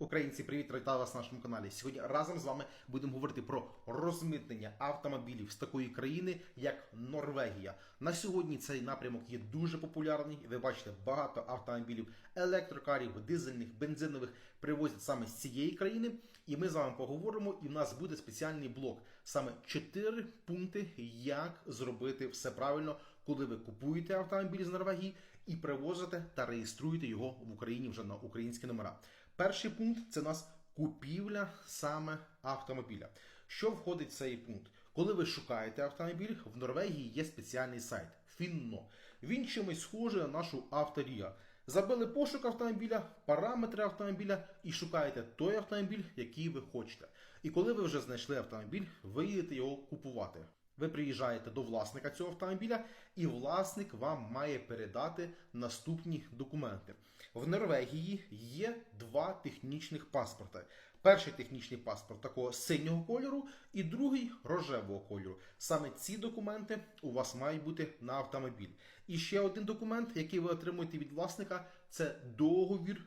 Українці, привіт, вітаю вас на нашому каналі. Сьогодні разом з вами будемо говорити про розмитнення автомобілів з такої країни, як Норвегія. На сьогодні цей напрямок є дуже популярний. Ви бачите, багато автомобілів електрокарів, дизельних, бензинових привозять саме з цієї країни. І ми з вами поговоримо. І в нас буде спеціальний блок. Саме 4 пункти, як зробити все правильно, коли ви купуєте автомобіль з Норвегії і привозите та реєструєте його в Україні вже на українські номера. Перший пункт це у нас купівля саме автомобіля. Що входить в цей пункт? Коли ви шукаєте автомобіль, в Норвегії є спеціальний сайт Finno. Він чимось схожий на нашу авторія. Забили пошук автомобіля, параметри автомобіля і шукаєте той автомобіль, який ви хочете. І коли ви вже знайшли автомобіль, ви їдете його купувати. Ви приїжджаєте до власника цього автомобіля, і власник вам має передати наступні документи. В Норвегії є два технічних паспорти. Перший технічний паспорт такого синього кольору, і другий рожевого кольору. Саме ці документи у вас мають бути на автомобіль. І ще один документ, який ви отримуєте від власника, це договір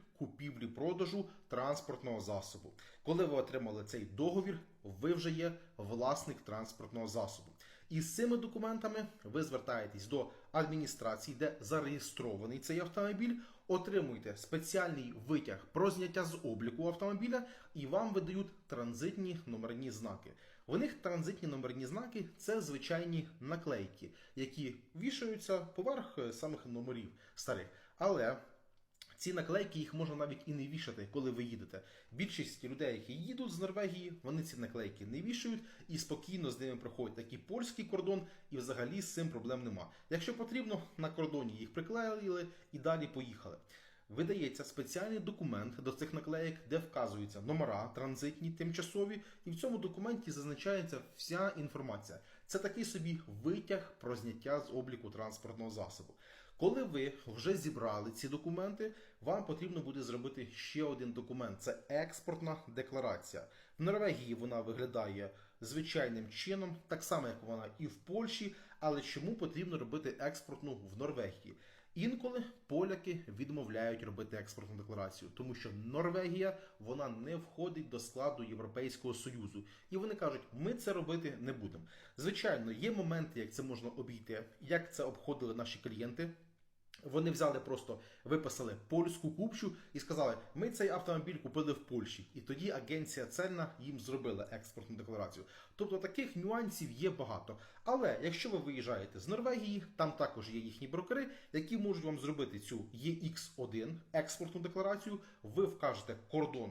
купівлі-продажу транспортного засобу. Коли ви отримали цей договір, ви вже є власник транспортного засобу. І з цими документами ви звертаєтесь до адміністрації, де зареєстрований цей автомобіль, отримуєте спеціальний витяг про зняття з обліку автомобіля, і вам видають транзитні номерні знаки. В них транзитні номерні знаки це звичайні наклейки, які вішаються поверх самих номерів старих. Але ці наклейки їх можна навіть і не вішати, коли ви їдете. Більшість людей, які їдуть з Норвегії, вони ці наклейки не вішають і спокійно з ними проходять такий польський кордон, і взагалі з цим проблем нема. Якщо потрібно, на кордоні їх приклеїли і далі поїхали. Видається спеціальний документ до цих наклеїк, де вказуються номера транзитні, тимчасові, і в цьому документі зазначається вся інформація. Це такий собі витяг про зняття з обліку транспортного засобу. Коли ви вже зібрали ці документи, вам потрібно буде зробити ще один документ це експортна декларація. В Норвегії вона виглядає звичайним чином, так само як вона і в Польщі. Але чому потрібно робити експортну в Норвегії? Інколи поляки відмовляють робити експортну декларацію, тому що Норвегія вона не входить до складу Європейського союзу, і вони кажуть, ми це робити не будемо. Звичайно, є моменти, як це можна обійти, як це обходили наші клієнти. Вони взяли просто виписали польську купчу і сказали: ми цей автомобіль купили в Польщі, і тоді агенція цельна їм зробила експортну декларацію. Тобто таких нюансів є багато. Але якщо ви виїжджаєте з Норвегії, там також є їхні брокери, які можуть вам зробити цю EX1 експортну декларацію. Ви вкажете кордон